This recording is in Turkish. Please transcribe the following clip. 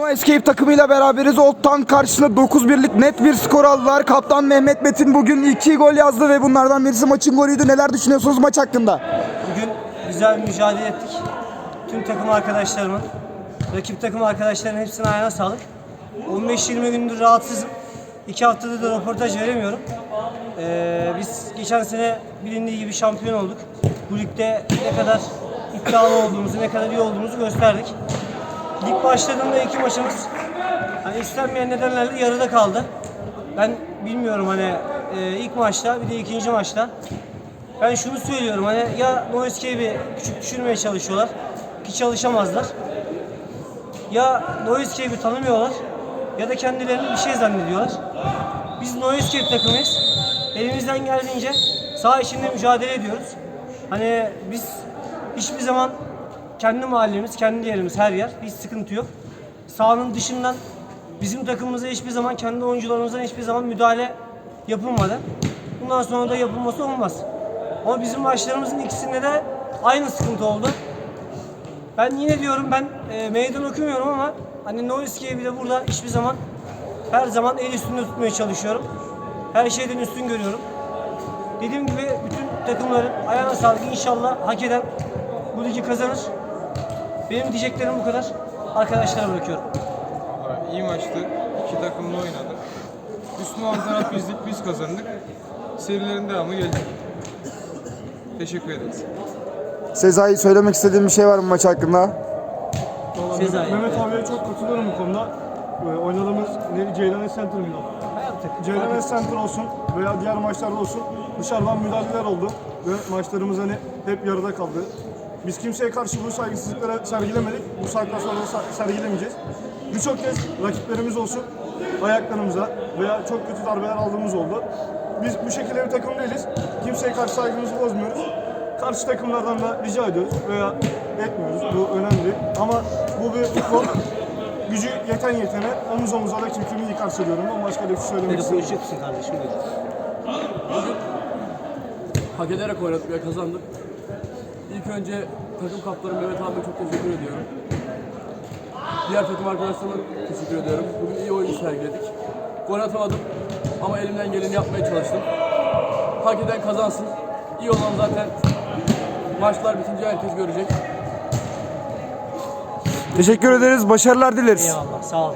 No Escape takımıyla beraberiz. Old Town karşısında 9 birlik net bir skor aldılar. Kaptan Mehmet Metin bugün 2 gol yazdı ve bunlardan birisi maçın golüydü. Neler düşünüyorsunuz maç hakkında? Bugün güzel bir mücadele ettik. Tüm takım arkadaşlarımın, rakip takım arkadaşlarımın hepsine ayağına sağlık. 15-20 gündür rahatsızım. 2 haftadır da röportaj veremiyorum. Ee, biz geçen sene bilindiği gibi şampiyon olduk. Bu ligde ne kadar iddialı olduğumuzu, ne kadar iyi olduğumuzu gösterdik. Lig başladığında iki maçımız hani istenmeyen nedenlerle yarıda kaldı. Ben bilmiyorum hani e, ilk maçta bir de ikinci maçta ben şunu söylüyorum hani ya Noise Cave'i küçük düşürmeye çalışıyorlar ki çalışamazlar. Ya Noise Cave'i tanımıyorlar ya da kendilerini bir şey zannediyorlar. Biz Cave takımıyız. Elimizden geldiğince saha içinde mücadele ediyoruz. Hani biz hiçbir zaman kendi mahallemiz, kendi yerimiz her yer. Hiç sıkıntı yok. Sahanın dışından bizim takımımıza hiçbir zaman kendi oyuncularımızdan hiçbir zaman müdahale yapılmadı. Bundan sonra da yapılması olmaz. Ama bizim maçlarımızın ikisinde de aynı sıkıntı oldu. Ben yine diyorum ben e, meydan okumuyorum ama hani Noise gibi de burada hiçbir zaman her zaman el üstünde tutmaya çalışıyorum. Her şeyden üstün görüyorum. Dediğim gibi bütün takımların ayağına sağlık inşallah hak eden bu ligi kazanır. Benim diyeceklerim bu kadar. Arkadaşlara bırakıyorum. İyi maçtı. İki takımlı oynadı. Müslüman taraf bizdik, biz kazandık. Serilerin devamı gelecek. Teşekkür ederiz. Sezai söylemek istediğim bir şey var mı maç hakkında? Vallahi Sezai. Mehmet abiye çok katılıyorum bu konuda. Ee, oynadığımız neydi? Ceylan Center mıydı? Yaptık. Ceylan Center olsun veya diğer maçlarda olsun dışarıdan müdahaleler oldu ve maçlarımız hani hep yarıda kaldı. Biz kimseye karşı bu saygısızlıklara sergilemedik. Bu saatten sonra da sergilemeyeceğiz. Birçok kez rakiplerimiz olsun ayaklarımıza veya çok kötü darbeler aldığımız oldu. Biz bu şekilde bir takım değiliz. Kimseye karşı saygımızı bozmuyoruz. Karşı takımlardan da rica ediyoruz veya etmiyoruz. Bu önemli. Ama bu bir futbol. Gücü yeten yetene omuz omuza da kim kimi yıkar söylüyorum. Ben başka da bir şey söylemek istemiyorum. konuşacak mısın kardeşim? Hak ederek oynadık ve kazandık. İlk önce takım kaptanım Mehmet abiye çok teşekkür ediyorum. Diğer takım arkadaşlarıma teşekkür ediyorum. Bugün iyi oyun sergiledik. Gol atamadım ama elimden geleni yapmaya çalıştım. Hak eden kazansın. İyi olan zaten maçlar bitince herkes görecek. Teşekkür ederiz. Başarılar dileriz. Eyvallah sağ ol.